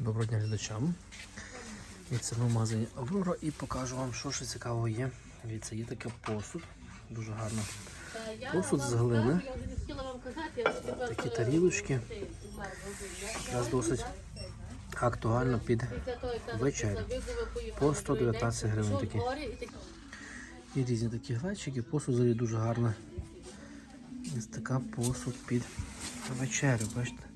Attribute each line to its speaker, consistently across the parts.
Speaker 1: Доброго дня глядачам. І це ми в магазині Аврора і покажу вам, що ще цікавого є. Дивіться, є такий посуд, дуже гарно. Посуд з глини, такі тарілочки. Якраз досить актуально під вечерю. По 119 гривень такі. І різні такі глечики. Посуд взагалі дуже гарний. Ось така посуд під вечерю, бачите?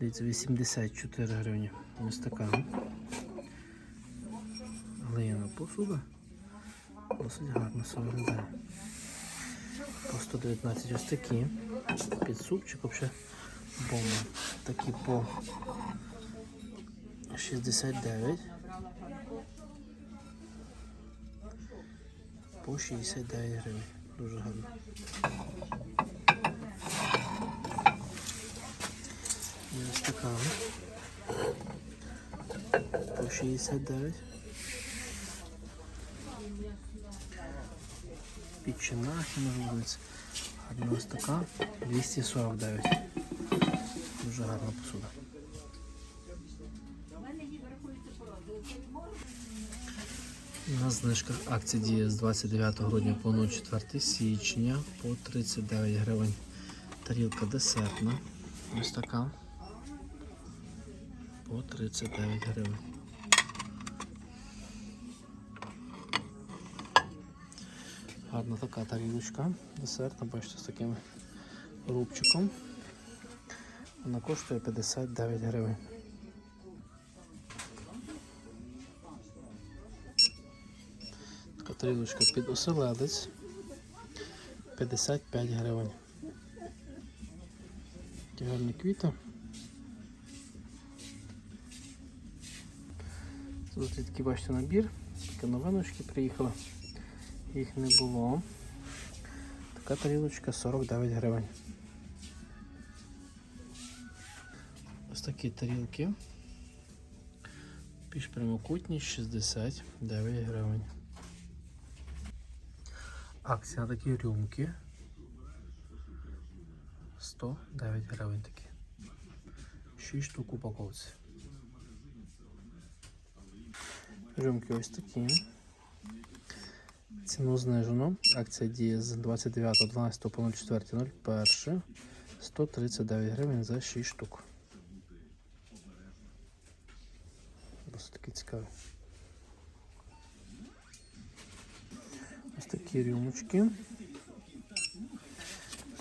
Speaker 1: Дивіться, 84 гривні. Ось така. Глиняна посуда. Досить гарно все виглядає. По 119 ось такі. Під супчик взагалі бомба. Такі по 69. По 69 гривень. Дуже гарно. І ось така. По 69. Пічена, називається. Гарна ось така. 249. Дуже гарна посуда. На знижках акція діє з 29 грудня по 04 січня по 39 гривень. Тарілка десертна. Ось така. По 39 гривень. Гарна така тарілочка. Десертна, бачите, з таким рубчиком. Вона коштує 59 гривень. Така тарілочка під оселедець 55 гривень. Такі гарні квіти. Тут такий бачите набір, такі новиночки приїхали. Їх не було. Така тарілочка 49 гривень. Ось такі тарілки. Піш прямокутні 69 гривень. Акція на такі рюмки 109 гривень такі. 6 штук упаковці. Рюмки ось такі. Ціну знижено. Акція діє з 29.12 по 04.01. 139 гривень за 6 штук. Досить такі цікаві. Ось такі рюмочки.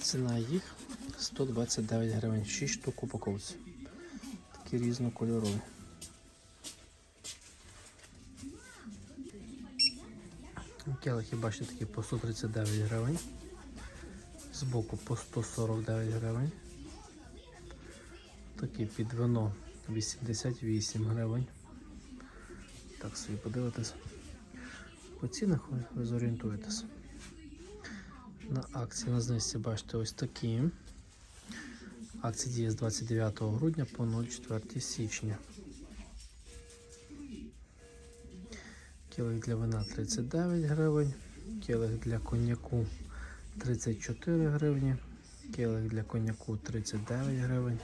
Speaker 1: Ціна їх 129 гривень, 6 штук упаковці. Такі різнокольорові. Келихи, бачите, такі по 139 гривень. Збоку по 149 гривень. Такі під вино 88 гривень. Так собі подивитись. По цінах ви, ви. На акції на знижці бачите ось такі. Акція діє з 29 грудня по 04 січня. Келих для вина 39 гривень, келих для коньяку 34 гривні, келих для коньяку 39 гривень,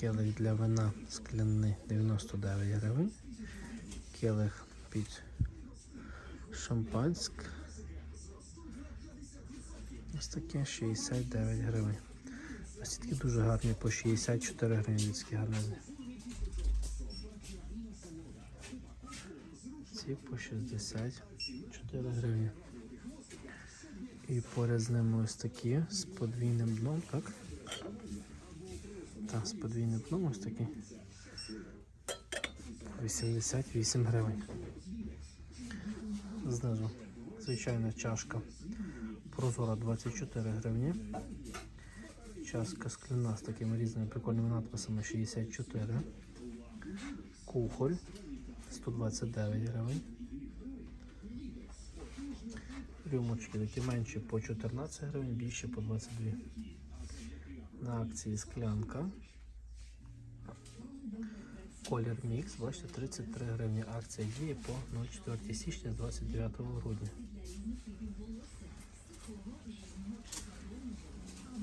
Speaker 1: келих для вина скляний 99 гривень, келих під шампанськ. Ось таке 69 гривень. Ось такі дуже гарні по 64 гривні, такі гарні. Ці по 64 гривні. І поряд з ними ось такі з подвійним дном, так? Так, з подвійним дном ось такі. 88 гривень. Знизу звичайна чашка прозора 24 гривні. Чашка скляна з такими різними прикольними надписами 64. Кухоль 129 гривень. Рюмочки такі менші по 14 гривень, більші по 22. На акції склянка. Колір мікс, бачите, 33 гривні. Акція діє по 04 січня з 29 грудня.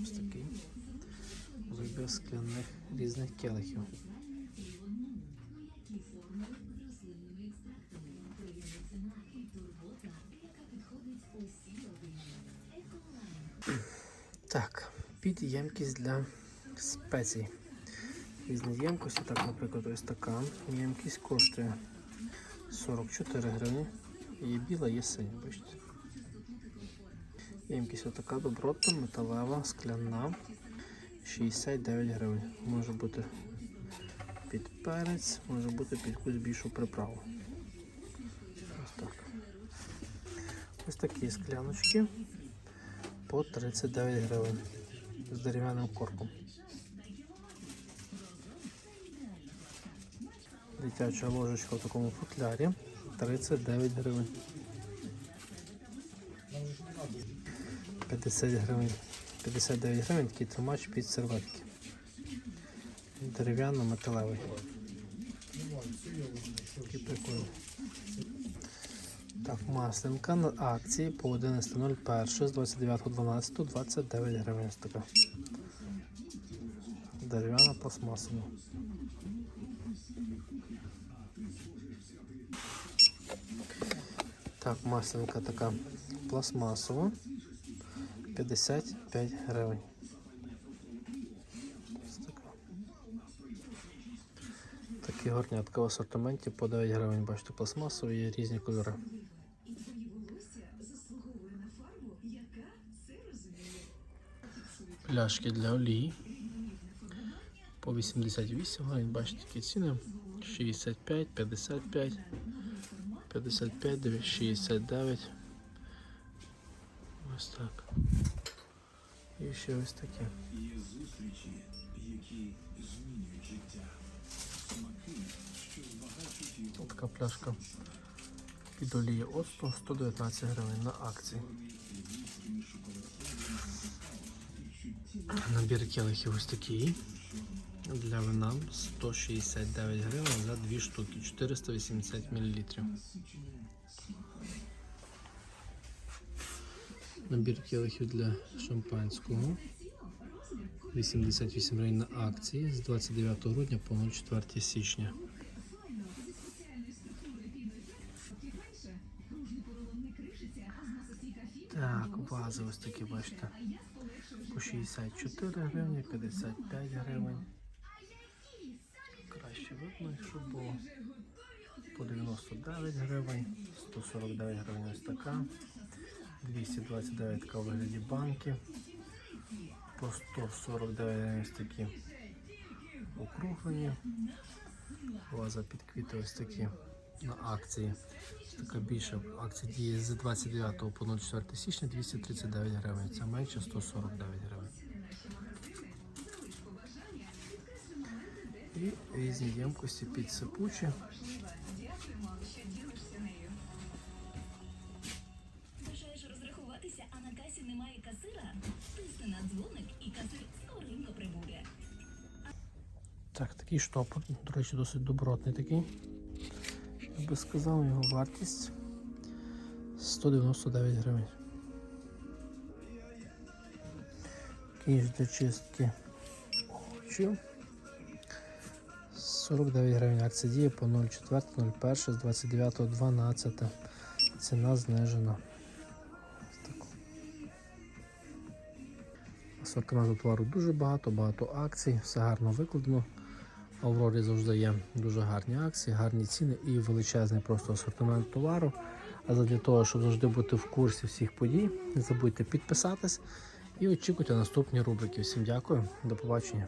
Speaker 1: Ось такий вибір скляних різних келихів. Під ємкість для спецій. Різні ємкості, так, наприклад, ось така ємкість коштує 44 гривні. Є біла, є синя, бачите. Ємкість отака добротна, металева, скляна. 69 гривень. Може бути під перець, може бути під якусь більшу приправу. Ось так. Ось такі скляночки по 39 гривень з дерев'яним корком. Дитяча ложечка в такому футлярі 39 гривень. 50 гривень. 59 гривень такий тримач під серветки. Дерев'яно-металевий. Такий прикольний. Так, маслинка на акції по 11.01 з 29.12 29 гривень така. Дерев'яна пластмасова. Так, маслинка така пластмасова. 55 гривень. Такі горнятка в асортименті по 9 гривень. Бачите, пластмасові є різні кольори. Пляшки для олії по 88 гривень. Бачите, такі ціни. 65, 55, 55, 69. Ось так. І ще ось таке. Ось така пляшка під олії оцту 119 гривень на акції. Набір келихів ось такий. Для вина 169 гривень за 2 штуки, 480 мл. Набір келихів для шампанського. 88 гривень на акції з 29 грудня по 04 січня. Так, вази ось такі, бачите. По 64 гривні, 55 гривень. Краще видно, якщо було. По 99 гривень, 149 гривень ось така. 229 така у вигляді банки. По 149 гривень ось такі округлені. Ваза під квіти ось такі на акції. Така більша акція діє з 29 по 04 січня 239 гривень. Це менше 149 гривень. І різні ємкості під сипучі.
Speaker 2: Бажаєш розрахуватися, а на касі немає касира? Тисни на дзвоник і касир скоренько прибуде.
Speaker 1: Так, такий штопор, до речі, досить добротний такий. Би сказав, його вартість 199 гривень. Кіш для чистки овочів. 49 гривень. Акція діє по 04.01 з 29.12. Ціна знижена. Асортименту товару дуже багато, багато акцій, все гарно викладено. Аврорі завжди є дуже гарні акції, гарні ціни і величезний просто асортимент товару. А для того, щоб завжди бути в курсі всіх подій, не забудьте підписатись і очікуйте наступні рубрики. Всім дякую, до побачення.